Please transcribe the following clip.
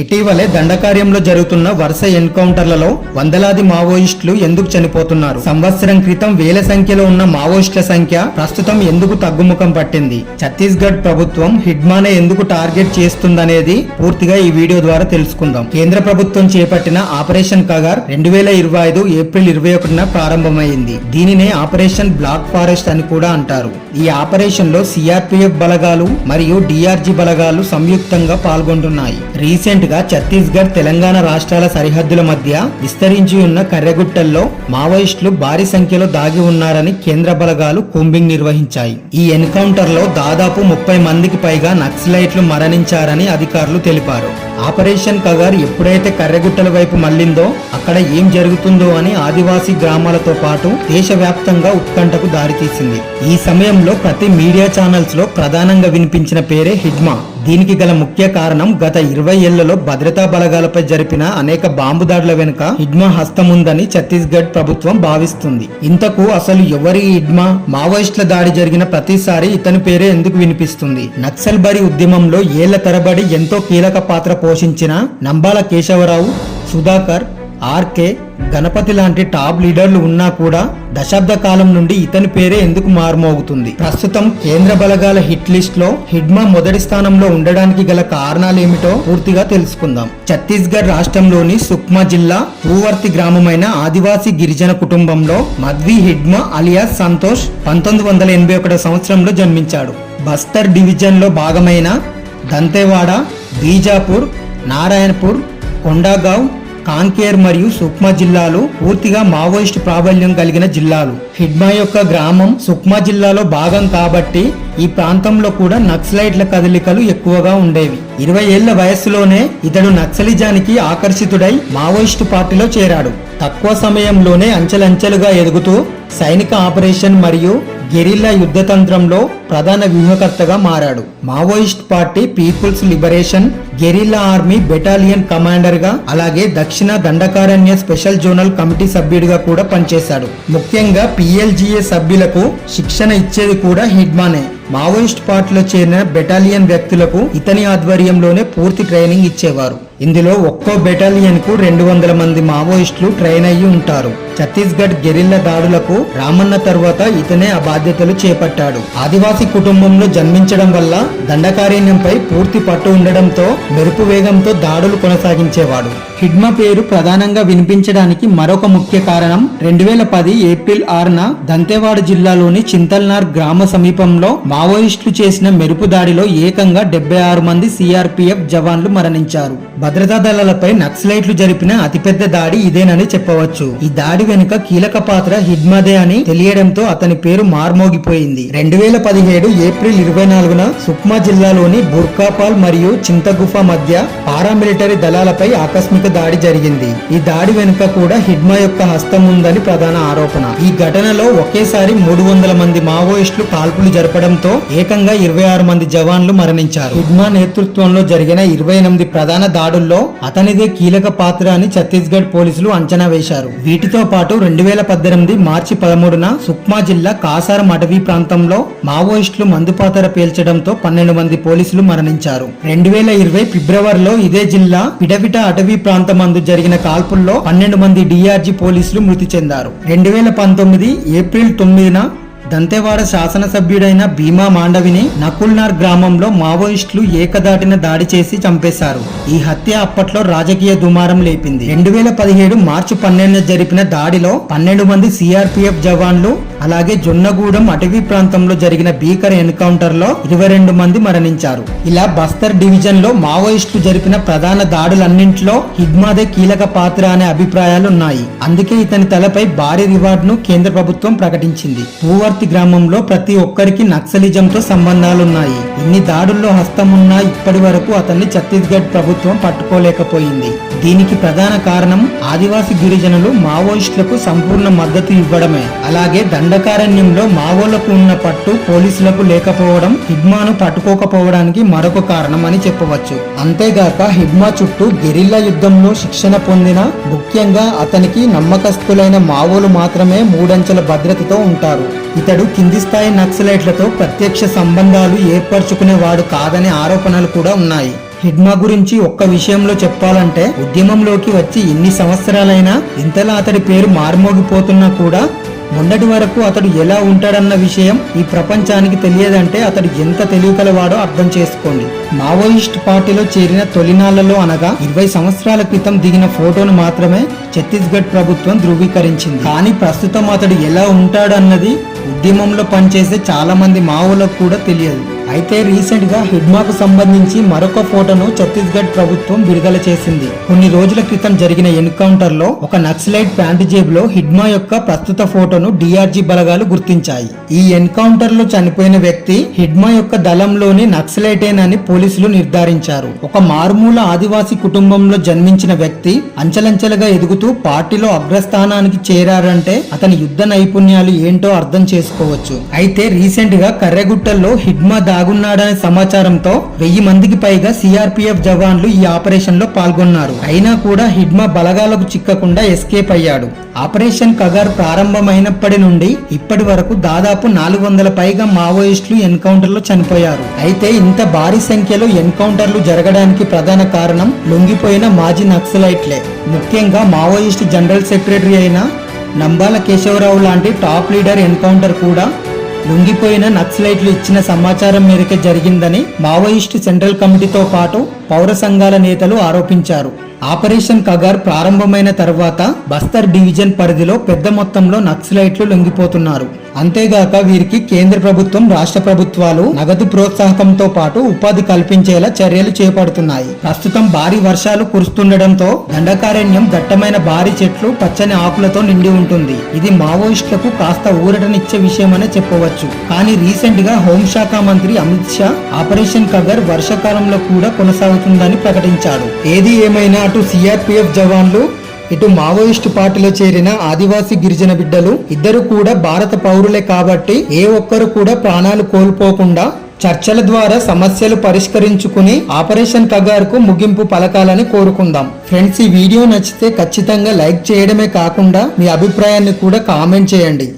ఇటీవలే దండకార్యంలో జరుగుతున్న వరుస ఎన్కౌంటర్లలో వందలాది మావోయిస్టులు ఎందుకు చనిపోతున్నారు? సంవత్సరం క్రితం వేల సంఖ్యలో ఉన్న మావోయిస్టుల సంఖ్య ప్రస్తుతం ఎందుకు తగ్గుముఖం పట్టింది? ఛత్తీస్గఢ్ ప్రభుత్వం హిడ్మానే ఎందుకు టార్గెట్ చేస్తుందనేది పూర్తిగా ఈ వీడియో ద్వారా తెలుసుకుందాం. కేంద్ర ప్రభుత్వం చేపట్టిన ఆపరేషన్ కగార్ రెండు వేల ఇరవై ఐదు ఏప్రిల్ ఇరవై ఒకటిన ప్రారంభమైంది. దీనినే ఆపరేషన్ బ్లాక్ ఫారెస్ట్ అని కూడా అంటారు. ఈ ఆపరేషన్లో సిఆర్పిఎఫ్ బలగాలు మరియు డిఆర్జీ బలగాలు సంయుక్తంగా పాల్గొంటున్నాయి. రీసెంట్ గా ఛత్తీస్గఢ్ తెలంగాణ రాష్ట్రాల సరిహద్దుల మధ్య విస్తరించి ఉన్న కర్రెగుట్టల్లో మావోయిస్టులు భారీ సంఖ్యలో దాగి ఉన్నారని కేంద్ర బలగాలు కూంబింగ్ నిర్వహించాయి. ఈ ఎన్కౌంటర్లో దాదాపు ముప్పై మందికి పైగా నక్సలైట్లు మరణించారని అధికారులు తెలిపారు. ఆపరేషన్ కగార్ ఎప్పుడైతే కర్రెగుట్టల వైపు మళ్ళిందో అక్కడ ఏం జరుగుతుందో అని ఆదివాసీ గ్రామాలతో పాటు దేశవ్యాప్తంగా ఉత్కంఠకు దారితీసింది. ఈ సమయంలో ప్రతి మీడియా ఛానల్స్లో ప్రధానంగా వినిపించిన పేరే హిడ్మా దీనికి గల ముఖ్య కారణం గత ఇరవై ఏళ్ళలో భద్రతా బలగాలపై జరిపిన అనేక బాంబు దాడుల వెనుక హిడ్మా హస్తముందని ఛత్తీస్గఢ్ ప్రభుత్వం భావిస్తుంది. ఇంతకు అసలు ఎవరి హిడ్మా మావోయిస్టుల దాడి జరిగిన ప్రతిసారి ఇతని పేరే ఎందుకు వినిపిస్తుంది? నక్సల్ బరి ఉద్యమంలో ఏళ్ళ తరబడి ఎంతో కీలక పాత్ర పోషించిన నంబాల కేశవరావు సుధాకర్ ఆర్కే గణపతి లాంటి టాప్ లీడర్లు ఉన్నా కూడా దశాబ్ద కాలం నుండి ఇతని పేరే ఎందుకు మారుమోగుతుంది? ప్రస్తుతం కేంద్ర బలగాల హిట్ లిస్ట్లో హిడ్మా మొదటి స్థానంలో ఉండడానికి గల కారణాలేమిటో పూర్తిగా తెలుసుకుందాం. ఛత్తీస్గఢ్ రాష్ట్రంలోని సుక్మా జిల్లా పూవర్తి గ్రామమైన ఆదివాసీ గిరిజన కుటుంబంలో మద్వి హిడ్మా అలియాస్ సంతోష్ పంతొమ్మిది వందల ఎనభై ఒకటో సంవత్సరంలో జన్మించాడు. బస్తర్ డివిజన్లో భాగమైన దంతేవాడ బీజాపూర్ నారాయణపూర్ కొండాగావ్ కాంకేర్ మరియు సుక్మా జిల్లాలు పూర్తిగా మావోయిస్ట్ ప్రాబల్యం కలిగిన జిల్లాలు. హిడ్మా యొక్క గ్రామం సుక్మా జిల్లాలో భాగం కాబట్టి ఈ ప్రాంతంలో కూడా నక్సలైట్ల కదలికలు ఎక్కువగా ఉండేవి. ఇరవై ఏళ్ళ వయస్సులోనే ఇతడు నక్సలిజానికి ఆకర్షితుడై మావోయిస్టు పార్టీలో చేరాడు. తక్కువ సమయంలోనే అంచెలంచెలుగా ఎదుగుతూ సైనిక ఆపరేషన్ మరియు గెరిల్లా యుద్ధతంత్రంలో ప్రధాన వ్యూహకర్తగా మారాడు. Maoist party people's liberation guerrilla army battalion కమాండర్గా అలాగే దక్షిణ దండకారణ్య స్పెషల్ జోనల్ కమిటీ సభ్యుడిగా కూడా పనిచేశాడు. ముఖ్యంగా పిఎల్జిఏ సభ్యులకు శిక్షణ ఇచ్చేది కూడా హిడ్మానే మావోయిస్ట్ పార్టీలో చేరిన బెటాలియన్ వ్యక్తులకు ఇతని ఆధ్వర్యంలోనే పూర్తి ట్రైనింగ్ ఇచ్చేవారు. ఇందులో ఒక్కో బెటాలియన్కు రెండు వందల మంది మావోయిస్టులు ట్రైన్ అయ్యి ఉంటారు. ఛత్తీస్గఢ్ గెరిల్ల దాడులకు రామన్న తర్వాత ఇతనే ఆ బాధ్యతలు చేపట్టాడు. ఆదివాసీ కుటుంబంలో జన్మించడం వల్ల దండకారణ్యంపై పూర్తి పట్టు ఉండడంతో మెరుపు వేగంతో దాడులు కొనసాగించేవాడు. హిడ్మ పేరు ప్రధానంగా వినిపించడానికి మరొక ముఖ్య కారణం రెండు వేల పది ఏప్రిల్ ఆరున దంతేవాడ జిల్లాలోని చింతల్నార్ గ్రామ సమీపంలో మావోయిస్టులు చేసిన మెరుపు దాడిలో ఏకంగా డెబ్బై ఆరు మంది సిఆర్పిఎఫ్ జవాన్లు మరణించారు. భద్రతా దళాలపై నక్సలైట్లు జరిపిన అతిపెద్ద దాడి ఇదేనని చెప్పవచ్చు. ఈ దాడి వెనుక కీలక పాత్ర హిడ్మాదే అని తెలియడంతో అతని పేరు మార్మోగిపోయింది. రెండు వేల పదిహేడు ఏప్రిల్ ఇరవై నాలుగున సుక్మా జిల్లాలోని బుర్కాపాల్ మరియు చింతగుఫ మధ్య పారామిలిటరీ దళాలపై ఆకస్మిక దాడి జరిగింది. ఈ దాడి వెనుక కూడా హిడ్మా యొక్క హస్తం ఉందని ప్రధాన ఆరోపణ. ఈ ఘటనలో ఒకేసారి మూడు వందల మంది మావోయిస్టులు కాల్పులు జరపడంతో ఏకంగా ఇరవై ఆరు మంది జవాన్లు మరణించారు. హిడ్మా నేతృత్వంలో జరిగిన ఇరవై ఎనిమిది ప్రధాన దాడులు దాడుల్లో అతనిదే కీలక పాత్ర అని ఛత్తీస్గఢ్ పోలీసులు అంచనా వేశారు. వీటితో పాటు రెండు వేల పద్దెనిమిది మార్చి పదమూడున సుక్మా జిల్లా కాసారం అటవీ ప్రాంతంలో మావోయిస్టులు మందుపాతర పేల్చడంతో పన్నెండు మంది పోలీసులు మరణించారు. రెండు వేల ఇరవై ఫిబ్రవరిలో ఇదే జిల్లా పిడవిట అటవీ ప్రాంతమందు జరిగిన కాల్పుల్లో పన్నెండు మంది డిఆర్జీ పోలీసులు మృతి చెందారు. రెండు వేల పంతొమ్మిది ఏప్రిల్ తొమ్మిదిన దంతేవాడ శాసనసభ్యుడైన భీమా మాండవిని నకుల్నార్ గ్రామంలో మావోయిస్టులు ఏకదాటిన దాడి చేసి చంపేశారు. ఈ హత్య అప్పట్లో రాజకీయ దుమారం లేపింది. రెండు వేల పదిహేడు మార్చి పన్నెండున జరిపిన దాడిలో పన్నెండు మంది సిఆర్పిఎఫ్ జవాన్లు అలాగే జొన్నగూడెం అటవీ ప్రాంతంలో జరిగిన భీకర ఎన్కౌంటర్లో ఇరవై రెండు మంది మరణించారు. ఇలా బస్తర్ డివిజన్లో మావోయిస్టులు జరిపిన ప్రధాన దాడులన్నింటిలో హిగ్మాదే కీలక పాత్ర అనే అభిప్రాయాలు ఉన్నాయి అందుకే ఇతని తలపై భారీ రివార్డును కేంద్ర ప్రభుత్వం ప్రకటించింది. పూవర్తి గ్రామంలో ప్రతి ఒక్కరికి నక్సలిజంతో సంబంధాలున్నాయి. ఇన్ని దాడుల్లో హస్తమున్నా ఇప్పటి వరకు అతన్ని ఛత్తీస్గఢ్ ప్రభుత్వం పట్టుకోలేకపోయింది. దీనికి ప్రధాన కారణం ఆదివాసి గిరిజనులు మావోయిస్టులకు సంపూర్ణ మద్దతు ఇవ్వడమే. అలాగే దండకారణ్యంలో మావోలకు ఉన్న పట్టు పోలీసులకు లేకపోవడం హిడ్మాను పట్టుకోకపోవడానికి మరొక కారణం అని చెప్పవచ్చు. అంతేగాక హిడ్మా చుట్టూ గెరిల్లా యుద్ధంలో శిక్షణ పొందిన ముఖ్యంగా అతనికి నమ్మకస్తులైన మావోలు మాత్రమే మూడంచెల భద్రతతో ఉంటారు. ఇతడు కింది స్థాయి నక్సలైట్లతో ప్రత్యక్ష సంబంధాలు ఏర్పరచుకునేవాడు కాదనే ఆరోపణలు కూడా ఉన్నాయి. హిడ్మా గురించి ఒక్క విషయంలో చెప్పాలంటే ఉద్యమంలోకి వచ్చి ఎన్ని సంవత్సరాలైనా ఇంతలా అతడి పేరు మారుమోగిపోతున్నా కూడా మొన్నటి వరకు అతడు ఎలా ఉంటాడన్న విషయం ఈ ప్రపంచానికి తెలియదంటే అతడు ఎంత తెలివికలవాడో అర్థం చేసుకోండి. మావోయిస్ట్ పార్టీలో చేరిన తొలినాళ్ళలో అనగా ఇరవై సంవత్సరాల క్రితం దిగిన ఫోటోను మాత్రమే ఛత్తీస్గఢ్ ప్రభుత్వం ధృవీకరించింది. కానీ ప్రస్తుతం అతడు ఎలా ఉంటాడన్నది ఉద్యమంలో పనిచేసే చాలా మంది మావోలకు కూడా తెలియదు. అయితే రీసెంట్గా హిడ్మాకు సంబంధించి మరొక ఫోటోను ఛత్తీస్గఢ్ ప్రభుత్వం విడుదల చేసింది. కొన్ని రోజుల క్రితం జరిగిన ఎన్కౌంటర్లో ఒక నక్సలైట్ ప్యాంటు జేబులో హిడ్మా యొక్క ప్రస్తుత ఫోటోను డిఆర్జీ బలగాలు గుర్తించాయి. ఈ ఎన్కౌంటర్లో చనిపోయిన వ్యక్తి హిడ్మా యొక్క దళంలోని నక్సలైటేనని పోలీసులు నిర్ధారించారు. ఒక మారుమూల ఆదివాసీ కుటుంబంలో జన్మించిన వ్యక్తి అంచెలంచెలుగా ఎదుగుతూ పార్టీలో అగ్రస్థానానికి చేరారంటే అతని యుద్ధ నైపుణ్యాలు ఏంటో అర్థం చేసుకోవచ్చు. అయితే రీసెంట్గా కర్రెగుట్టల్లో హిడ్మా దాగున్నాడనే సమాచారంతో వెయ్యి మందికి పైగా సిఆర్పిఎఫ్ జవాన్లు ఈ ఆపరేషన్లో పాల్గొన్నారు. అయినా కూడా హిడ్మా బలగాలకు చిక్కకుండా ఎస్కేప్ అయ్యాడు. ఆపరేషన్ కగార్ ప్రారంభమైనప్పటి నుండి ఇప్పటి వరకు దాదాపు నాలుగు వందల పైగా మావోయిస్టులు ఎన్కౌంటర్లో చనిపోయారు. అయితే ఇంత భారీ సంఖ్యలో ఎన్కౌంటర్లు జరగడానికి ప్రధాన కారణం లొంగిపోయిన మాజీ నక్సలైట్లే. ముఖ్యంగా మావోయిస్ట్ జనరల్ సెక్రటరీ అయిన నంబాల కేశవరావు లాంటి టాప్ లీడర్ ఎన్కౌంటర్ కూడా లొంగిపోయిన నక్సలైట్లు ఇచ్చిన సమాచారం మేరకే జరిగిందని మావోయిస్టు సెంట్రల్ కమిటీతో పాటు పౌర సంఘాల నేతలు ఆరోపించారు. ఆపరేషన్ కగార్ ప్రారంభమైన తర్వాత బస్తర్ డివిజన్ పరిధిలో పెద్ద మొత్తంలో నక్సలైట్లు లొంగిపోతున్నారు. అంతేగాక వీరికి కేంద్ర ప్రభుత్వం రాష్ట్ర ప్రభుత్వాలు నగదు ప్రోత్సాహకంతో పాటు ఉపాధి కల్పించేలా చర్యలు చేపడుతున్నాయి. ప్రస్తుతం భారీ వర్షాలు కురుస్తుండటంతో దండకారణ్యం దట్టమైన భారీ చెట్లు పచ్చని ఆకులతో నిండి ఉంటుంది. ఇది మావోయిస్టులకు కాస్త ఊరటనిచ్చే విషయమనే చెప్పవచ్చు. కానీ రీసెంట్గా హోంశాఖ మంత్రి అమిత్ షా ఆపరేషన్ కగర్ వర్షాకాలంలో కూడా కొనసాగుతుందని ప్రకటించాడు ఏది ఏమైనా అటు సిఆర్పిఎఫ్ జవాన్లు ఇటు మావోయిస్టు పార్టీలో చేరిన ఆదివాసీ గిరిజన బిడ్డలు ఇద్దరు కూడా భారత పౌరులే కాబట్టి ఏ ఒక్కరు కూడా ప్రాణాలు కోల్పోకుండా చర్చల ద్వారా సమస్యలు పరిష్కరించుకుని ఆపరేషన్ కగార్కు ముగింపు పలకాలని కోరుకుందాం. ఫ్రెండ్స్ ఈ వీడియో నచ్చితే ఖచ్చితంగా లైక్ చేయడమే కాకుండా మీ అభిప్రాయాన్ని కూడా కామెంట్ చేయండి.